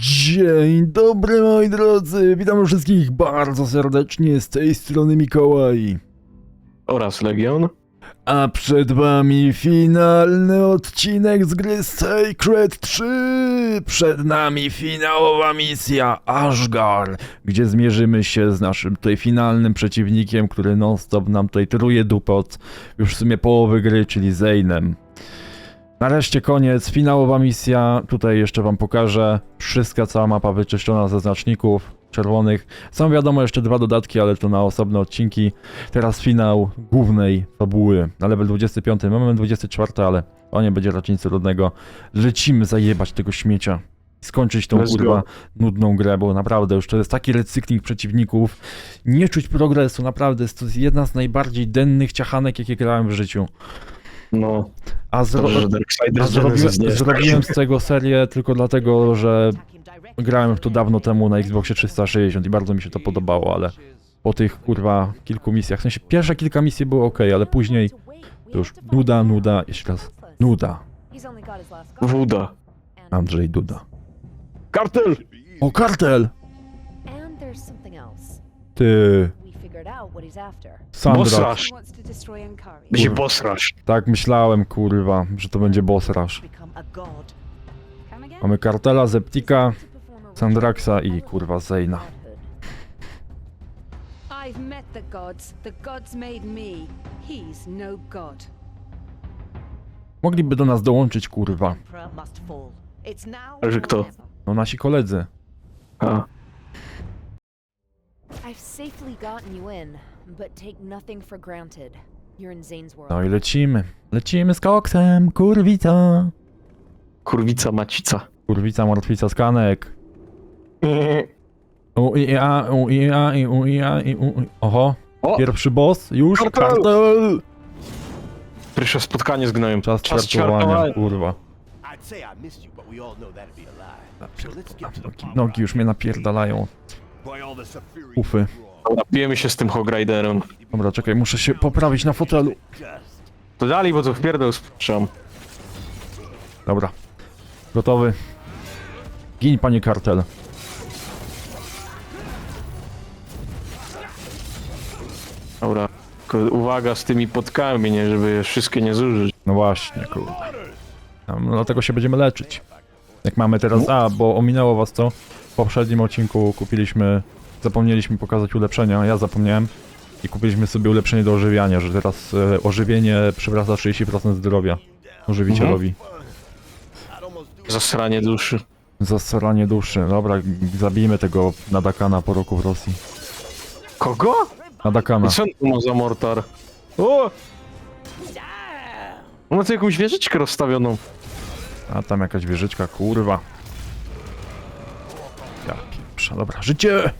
Dzień dobry moi drodzy, witam wszystkich bardzo serdecznie z tej strony Mikołaj. oraz Legion. A przed wami finalny odcinek z gry Sacred 3. Przed nami finałowa misja Ashgar, gdzie zmierzymy się z naszym tutaj finalnym przeciwnikiem, który non-stop nam tutaj truje dupę od już w sumie połowy gry, czyli Zaynem. Nareszcie koniec, finałowa misja. Tutaj jeszcze wam pokażę. Wszystka cała mapa wyczyszczona ze znaczników czerwonych. Są wiadomo jeszcze dwa dodatki, ale to na osobne odcinki. Teraz finał głównej fabuły na level 25. Mamy 24, ale o nie będzie raczej nic trudnego. Lecimy zajebać tego śmiecia. Skończyć tą Let's kurwa go. nudną grę, bo naprawdę już to jest taki recykling przeciwników. Nie czuć progresu, naprawdę. Jest to jedna z najbardziej dennych ciachanek, jakie grałem w życiu. No, A, zro dobrze, że Darksider a zrobiłem, Genesis nie jest zrobiłem z tego serię tylko dlatego, że grałem w to dawno temu na Xboxie 360 i bardzo mi się to podobało, ale po tych kurwa kilku misjach, w sensie pierwsze kilka misji było ok, ale później to już nuda, nuda, jeszcze raz nuda. Wuda. Andrzej Duda. Kartel! O, kartel! Ty, Sandra. Destroy Ankari. Będzie bossrasz. Tak myślałem, kurwa, że to będzie boss rush. Mamy kartela, Zeptika, Sandraxa i kurwa Zeyna. I've met the gods. The gods made me. He's no god. Mogliby do nas dołączyć, kurwa. Must fall. It's now Ale że kto? never. No nasi koledzy. A, I've safely gotten you in, but take nothing for granted. You're in Zane's world. No i lecimy. Lecimy z koksem, kurwica. kurwica macica. Kurwica, martwica, skanek. U i a, u i a, i u i a, i u i... Oho, O! pierwszy boss, już, Kartel! kartel! Pierwsze spotkanie z gnojem. Czas ćwiartowania, kurwa. I'd say I missed you, but we all know that'd be a lie. So let's get to the Nogi, nogi już mnie napierdalają. Ufy. Dobra, bijemy się z tym Hogriderem. Dobra, czekaj, muszę się poprawić na fotelu. To dalej, bo to w pierdol sprzam. Dobra. Gotowy. Gin, panie kartel. Dobra. Tylko uwaga z tymi podkami, nie, żeby je wszystkie nie zużyć. No właśnie, kurde. No, dlatego się będziemy leczyć. Jak mamy teraz... A, bo ominęło was to. Poprzednim odcinku kupiliśmy... Zapomnieliśmy pokazać ulepszenia, ja zapomniałem. I kupiliśmy sobie ulepszenie do ożywiania, że teraz e, ożywienie przywraca 30% zdrowia ożywicielowi. Zasranie duszy. Zasranie duszy. Dobra, zabijmy tego Nadakana po roku w Rosji. Kogo? Nadakana. I co on tu ma za mortar? O! On ma tu jakąś wieżyczkę rozstawioną. A tam jakaś wieżyczka, kurwa. Pieprza. Dobra, życie!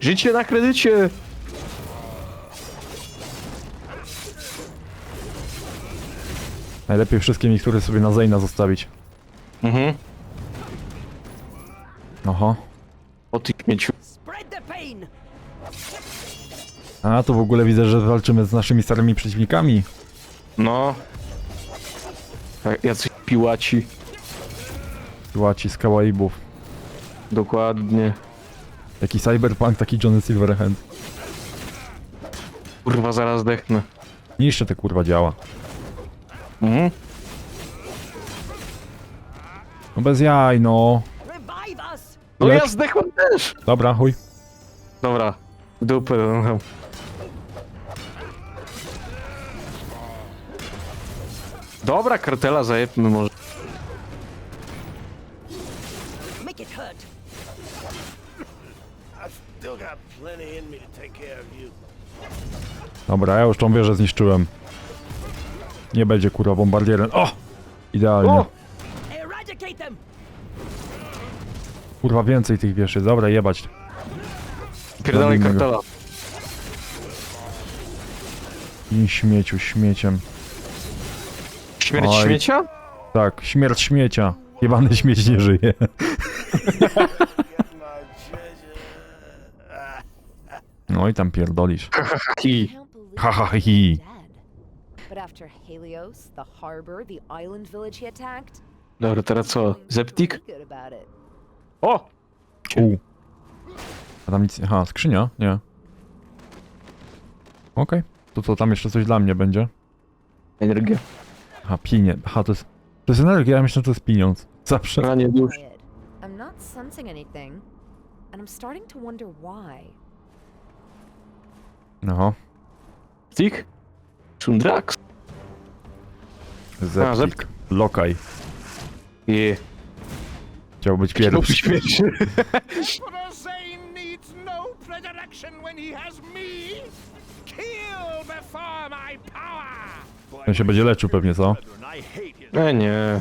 Życie na kredycie! Najlepiej wszystkie mikstury sobie na Zeyna zostawić. Mhm. Oho. O ty śmieciu. Spread the pain. A, tu w ogóle widzę, że walczymy z naszymi starymi przeciwnikami. No. Jak- Jacyś piłaci. Łaci z kawaibów. Dokładnie. Taki cyberpunk, taki Johnny Silverhand. Kurwa, zaraz dechnę. Niszczy te kurwa działa. Mhm. No bez jaj, no. Revive us. No Lecz- ja zdechłem też! Dobra, chuj. Dobra. w Dupę. no. Dobra, kartela zajebmy może. Dobra, ja już tą wieżę zniszczyłem. Nie będzie kurwa bombardierem. O! Idealnie. O! Kurwa więcej tych wież jest. Dobra, jebać. Pierdolej Zabijmy go. kartela. I śmieciu, śmieciem. Śmierć Oj. śmiecia? Tak, śmierć śmiecia. Jebany śmieć nie żyje. No i tam pierdolisz. I. Can't believe Ha, ha, hi. But after Helios, the harbor, the island village he attacked, Dobra, teraz co? Zeptik? Good about it. O! U. A tam nic... Aha, skrzynia? Nie. Okej. To co, tam jeszcze coś dla mnie będzie? Energia. Aha, pienie. Aha, to jest... To jest energia, ja myślę, że to jest pieniądz. Zawsze. Pranie dusz. I'm not sensing anything, and I'm starting to wonder why. No. Zeptik? Sundrax? Zeptik. Zeptik. Lokaj. Je. Chciał być Pierwszy. Pierwszy. Emperor Zane needs no predilection when he has me. Kill before my power. On się będzie leczył pewnie, co? E, nie.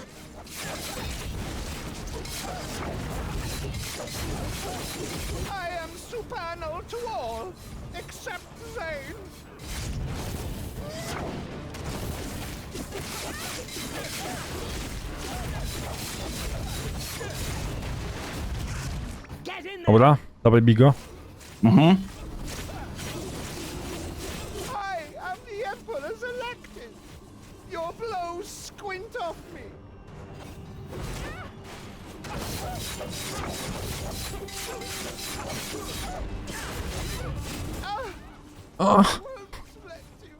Dobra, dawaj Bigo. Mhm. I am the Emperor's elected. Your blows squint off me. O, Bless you,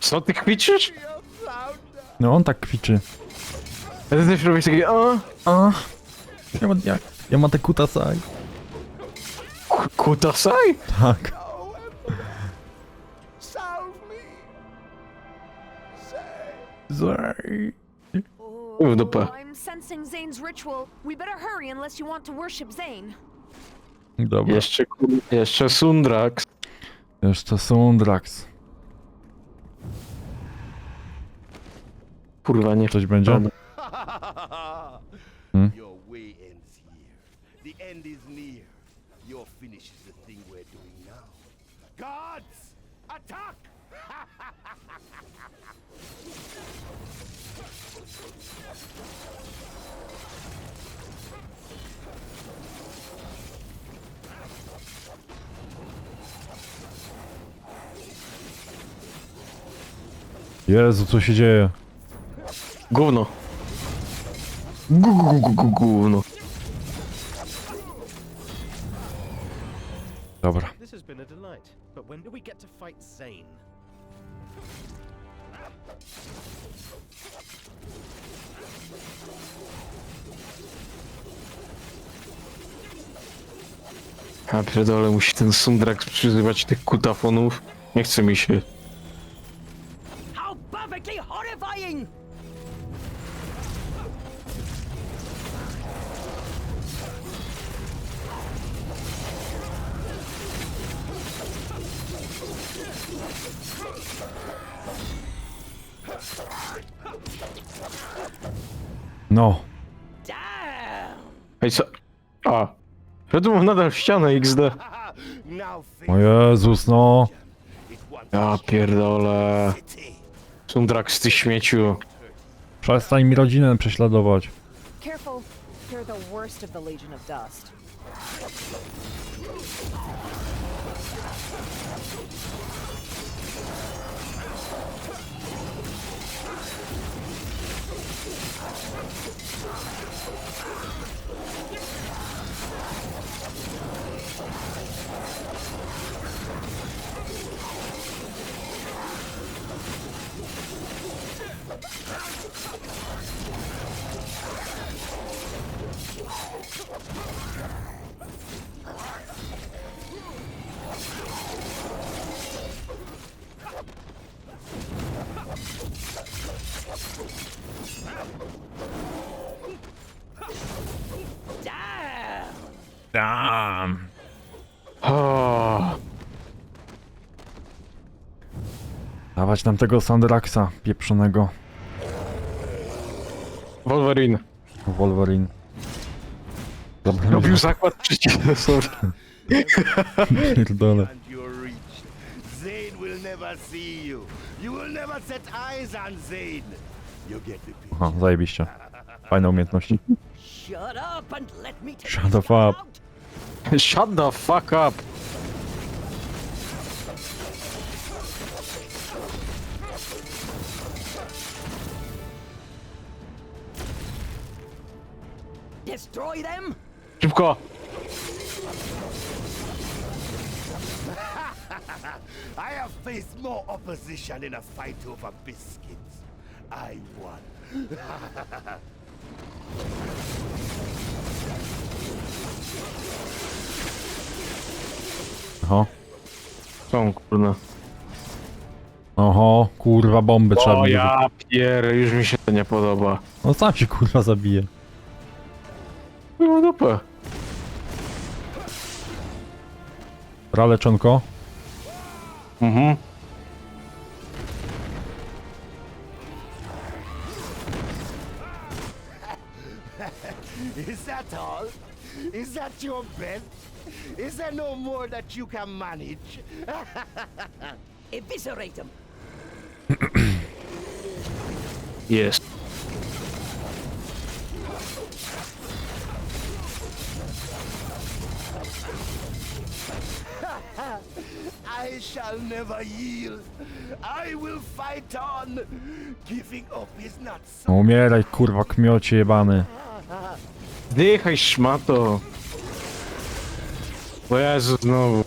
Co ty kwiczysz? flounder. no on tak kwiczy. A ty też robisz takie o, A, ja mam, ja, ja mam te kutasaj. Ku- kutasaj? Tak. Oh. Zaj. W dupę. I'm sensing Zane's ritual. We better hurry unless you want to worship Zane. Dobra. Jeszcze, kur- jeszcze Sundrax. Jeszcze Sundrax. Kurwa, nie. Coś będzie? Dobra. Hmm? Your way ends here. The end is near. Your finish is the thing we're doing now. Gods, attack! Jezu, co się dzieje? Gówno. Gu, gu, gu, gu, gówno. Dobra. This has been a delight, but when do we get to fight Zane? A pierdolę, musi ten Sundrax przyzywać tych kutafonów. Nie chce mi się. How perfectly horrifying! No. Damn! Ej, co? A. Szedłem nadal w ścianę XD. O Jezus, no. Ja pierdolę. Sundrax, ty śmieciu. Przestań mi rodzinę prześladować. Careful, they're the worst of the Legion of Dust. Dawać nam tego Sandraxa pieprzonego. Wolverine. Wolverine. Dobra, Robił zakład przeciwnosowy. pierdolę. And you're reached. Zane will never see you. You will never set eyes on Zane. You get the picture. Aha, zajebiście. Fajne umiejętności. Shut up and let me take Shut the fuck. out. Shut the fuck up. Destroy them? Szybko! I have faced more opposition in a fight over biscuits. I won. Oho. Są, kurna. Oho, kurwa, bomby trzeba O ja pier, już mi się to nie podoba. No sam się kurwa zabije. No dupę. Dobra, leczonko. Mhm. Is that all? Is that your best? Is there no more that you can manage? Eviscerate him. Jest. I shall never yield. I will fight on. Giving up is not so. No umieraj, kurwa, kmiocie jebany. Zdychaj szmato. O Jezu, znowu.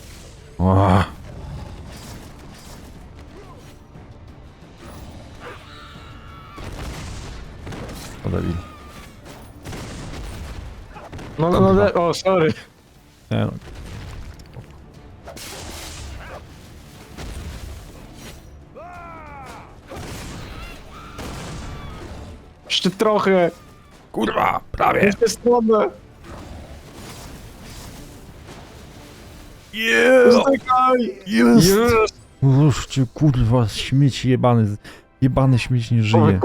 Debil. No, no, no, o, sorry. Nie no. Jeszcze trochę. Kurwa, prawie. Jeszcze stronę. Yeah! Zdykaj. Jest! Jest. Uż cię, kurwa, śmieć jebany. Jebany śmieć nie żyje.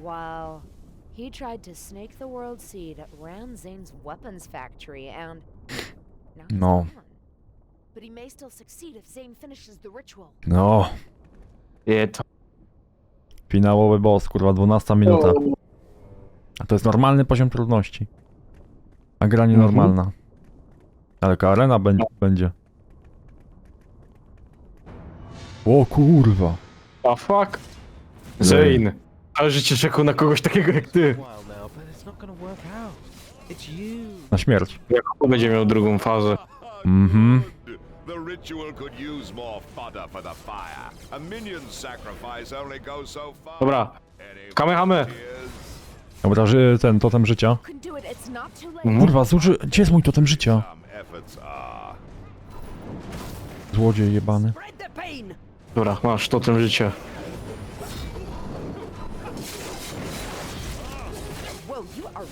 Wow. He tried to snake the world seed at Ran Zane's weapons factory and No. gone. But he may still succeed if Zane finishes the ritual. No. Je to. Finałowy boss, kurwa, 12 minuta. A to jest normalny poziom trudności. A gra nienormalna. Ale jaka arena będzie. będzie. O kurwa. A fuck. Zane. Ale życie czekał na kogoś takiego jak ty. Na śmierć. Jak on będzie miał drugą fazę. Mhm. The ritual could use more fodder for the fire. A minion's sacrifice only goes so far. Dobra. Kamehame. Dobra, ży ten totem życia. Can do it. It's not too late. Kurwa, zuży... Gdzie jest mój totem życia? Some efforts are. Złodziej jebany. Spread the pain. Dobra, masz totem życia.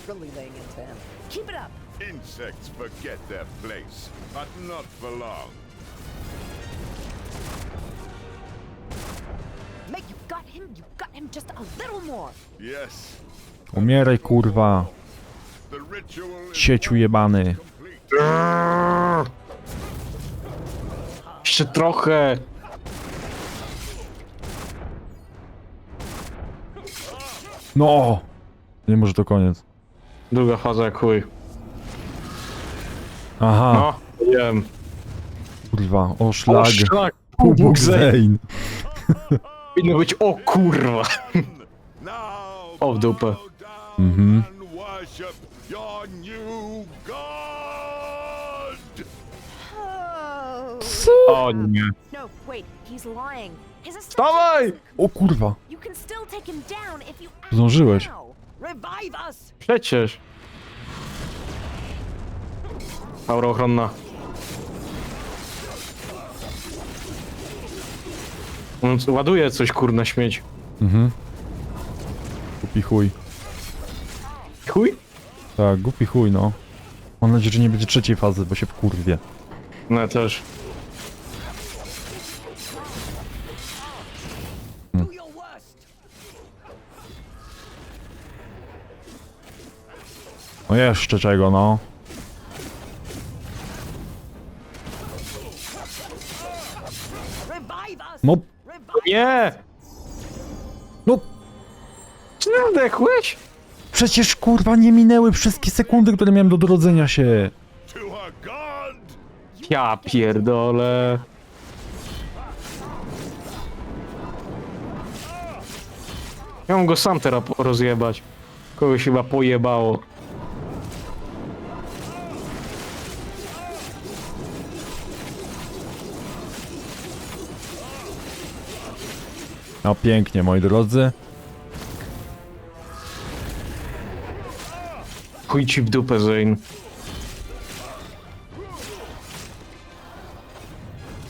Really laying into him. Keep it up. Insects forget their place, but not for long. Meg, you got him. You got him just a little more. Yes, Umieraj, kurwa. the ritual is Sieciu jebany. complete. Jeszcze trochę. No! Nie może to koniec. Druga faza jak chuj. Aha, No, wiem. kurwa, o szlag. szlak. Bóg Zane. Zane. Powinno być o kurwa. O w dupę. Mhm. O nie. No, wait. He's lying. His assumption Dawaj! isn't O kurwa. You can still take him down if you act Zdążyłeś. now. Revive us! Przecież. Aura ochronna. On ładuje coś kurna śmieć. Mhm. Głupi chuj. Chuj? Tak, głupi chuj, no. Mam nadzieję, że nie będzie trzeciej fazy, bo się wkurwie. No ja też. No jeszcze czego, no. No. Nie! no. Czy nadechłeś? Przecież kurwa nie minęły wszystkie sekundy, które miałem do dorodzenia się. Ja pierdolę. Ja mam go sam teraz rozjebać. Kogoś chyba pojebało. No pięknie, moi drodzy. Chuj ci w dupę, Zane.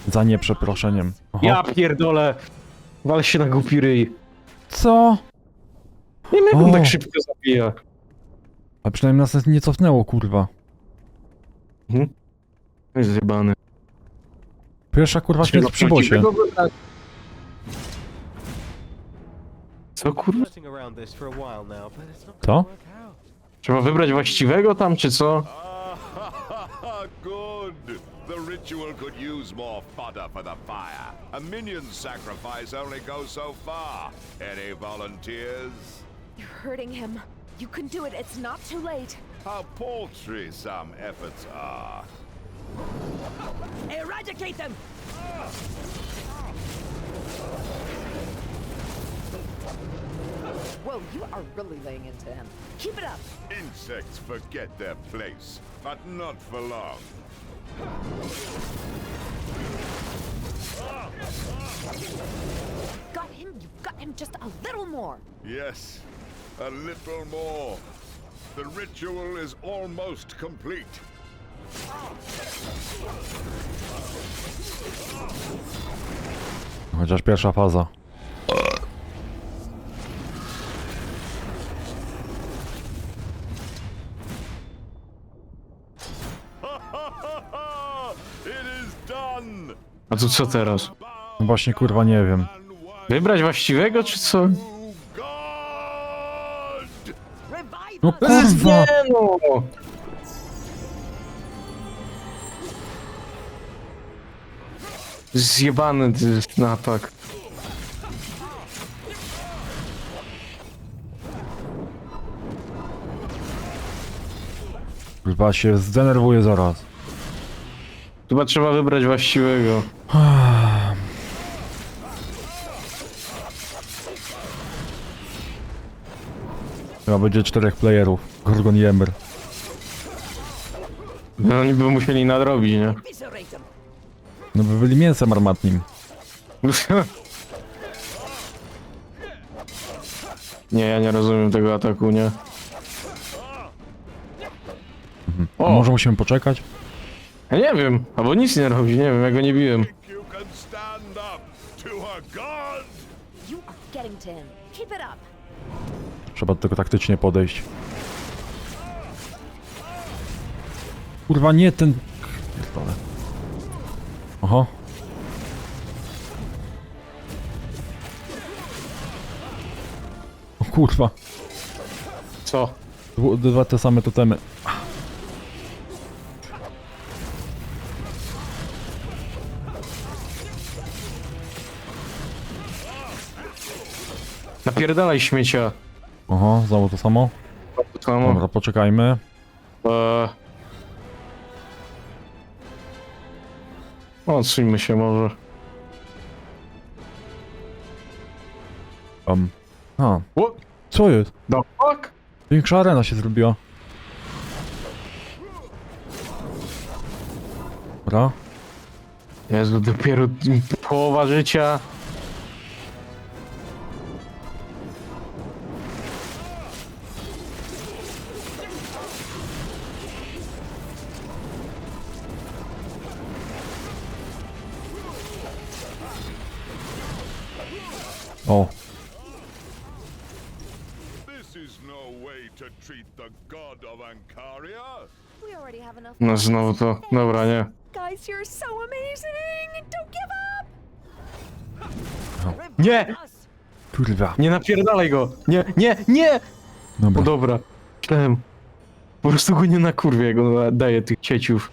Za nieprzeproszeniem. Oho. Ja pierdolę! Wal się na głupi ryj. Co? Nie wiem, jak O. on tak szybko zabija. A przynajmniej nas nie cofnęło, kurwa. Jest zjebany. Pierwsza kurwa śmierć przy bosie. Co? work out. Trzeba wybrać właściwego tam, czy co? Ah, good. The ritual could use more fodder for the fire. A minion's sacrifice only goes so far. Any volunteers? You're hurting him. You can do it. It's not too late. How paltry some efforts are. Eradicate them! Whoa, you are really laying into him. Keep it up. Insects forget their place, but not for long. Got him. You got him just a little more. Yes, a little more. The ritual is almost complete. Chociaż pierwsza faza. A to co teraz? No właśnie kurwa nie wiem. Wybrać właściwego, czy co? No kurwa! no! Zjebany ty jest atak. Kurwa się zdenerwuję zaraz. Chyba trzeba wybrać właściwego. Chyba będzie czterech playerów. Gorgon i Ember. No oni by musieli nadrobić, nie? No by byli mięsem armatnim. Nie, ja nie rozumiem tego ataku, nie? O, może musimy poczekać? Ja nie wiem, albo nic nie robi, nie wiem, ja go nie biłem. Think you can stand up to a God? You are getting to him. Keep it up. Trzeba do tego taktycznie podejść. Kurwa nie ten... Pierdolę. Oho. O kurwa. Co? Dwu- Dwa te same totemy. Napierdalaj śmiecia. Oho, znowu to samo. Samo. Dobra, poczekajmy. Eee. Odsuńmy się może. Um. A, What co jest? the fuck? Większa arena się zrobiła. Dobra. Jezu, dopiero połowa życia. We already have enough. No znowu to. Dobra, nie. Guys, you're so amazing. Don't give up. Nie! Us! kurwa. Nie napierdalaj go! Nie, nie, nie! O Dobra. dobra. Myślałem. Po prostu go nie na kurwie, go daję tych cieciów.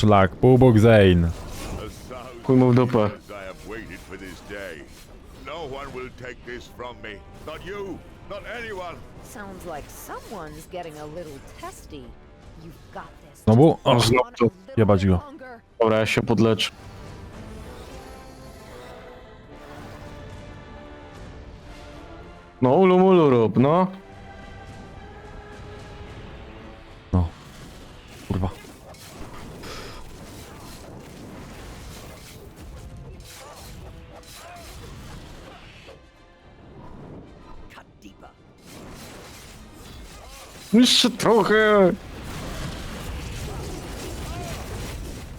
szlak, półbóg Zane. Chuj mu w dupę. I have waited for this day. No one will take this from me. Not you, not anyone. Testy. You've got this. Znowu? O, znowu. Znowu to Jebać go. Dobra, ja się podleczę. No ulu mulu rób, no. Jeszcze trochę.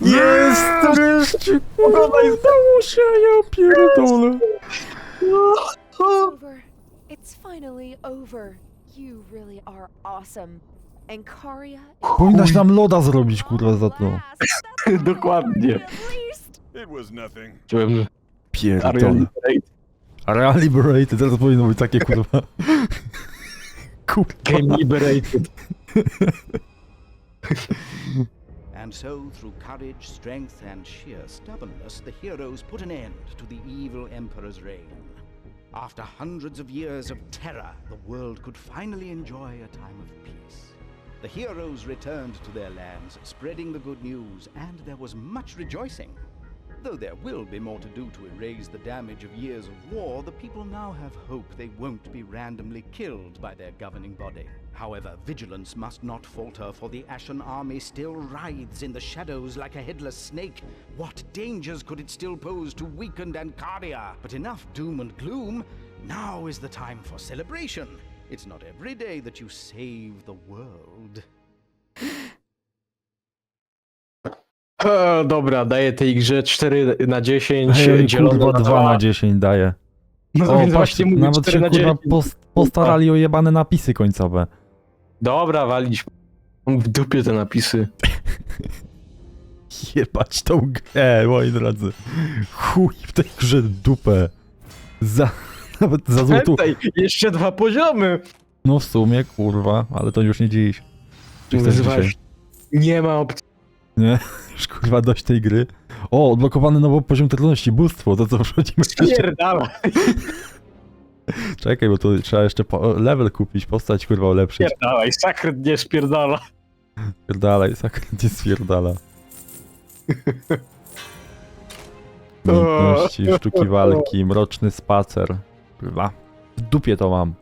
Jest! Wreszcie! Kurwa, udało się, ja pierdolę. It's over. It's finally over. You really are awesome. And Karia is Powinnaś nam loda zrobić, kurwa, za to. Dokładnie. It was nothing. Czułem, że Pierdolę. Area Liberated, teraz powinno być takie, kurwa. Kurwa. Game liberated. And so, through courage, strength, and sheer stubbornness, the heroes put an end to the evil Emperor's reign. After hundreds of years of terror, the world could finally enjoy a time of peace. The heroes returned to their lands, spreading the good news, and there was much rejoicing. Though there will be more to do to erase the damage of years of war, the people now have hope they won't be randomly killed by their governing body. However, vigilance must not falter, for the Ashen army still writhes in the shadows like a headless snake. What dangers could it still pose to weakened Ancaria? But enough doom and gloom. Now is the time for celebration. It's not every day that you save the world. E, dobra, daję tej grze 4 na 10. Ej, dzielone kurwa, 2 dwa. na 10 daje. No O, więc patrzcie, właśnie mówię nawet 4 się na kurwa 10. pos- postarali o jebane napisy końcowe. Dobra, walić. Mam w dupie te napisy. Jebać tą grę, moi drodzy. Chuj w tej grze dupę. Za, nawet za złotą. Tutaj jeszcze dwa poziomy. No w sumie, kurwa, ale to już nie dziś. Czy chcesz dzisiaj? Nie ma opcji. Nie? Już kurwa dość tej gry. O, odblokowany nowy poziom trudności, bóstwo, to co jeszcze. Pierdala. Czekaj, bo tu trzeba jeszcze po, level kupić, postać kurwa ulepszyć. Pierdalaj, sakret nie spierdala. Spierdalaj, zakręt nie spierdala. Umiejętności, sztuki walki, mroczny spacer. Kurwa, w dupie to mam.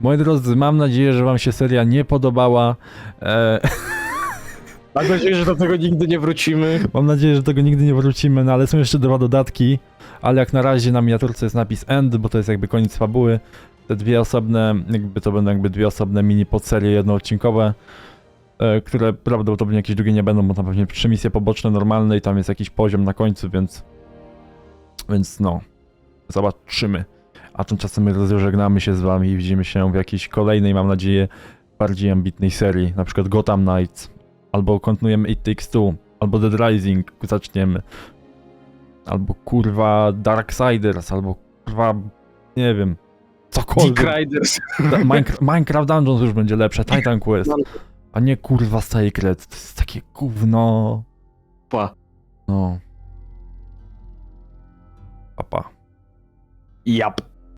Moi drodzy, mam nadzieję, że wam się seria nie podobała. E, Mam nadzieję, że do tego nigdy nie wrócimy. mam nadzieję, że do tego nigdy nie wrócimy, no ale są jeszcze dwa dodatki. Ale jak na razie na miniaturce jest napis end, bo to jest jakby koniec fabuły. Te dwie osobne, jakby to będą jakby dwie osobne mini podserie jednoodcinkowe, e, które prawdopodobnie jakieś drugie nie będą, bo tam pewnie trzy misje poboczne normalne i tam jest jakiś poziom na końcu, więc więc no, zobaczymy. A tymczasem my rozeżegnamy się z wami i widzimy się w jakiejś kolejnej, mam nadzieję, bardziej ambitnej serii, na przykład Gotham Knights, albo kontynuujemy It Takes Two, albo Dead Rising zaczniemy, albo kurwa Darksiders, albo kurwa, nie wiem, Dick cokolwiek. Riders. Da- Minecraft, Minecraft Dungeons już będzie lepsze, Titan Quest, a nie kurwa Sacred, to jest takie gówno. Pa. No. Papa. Jap.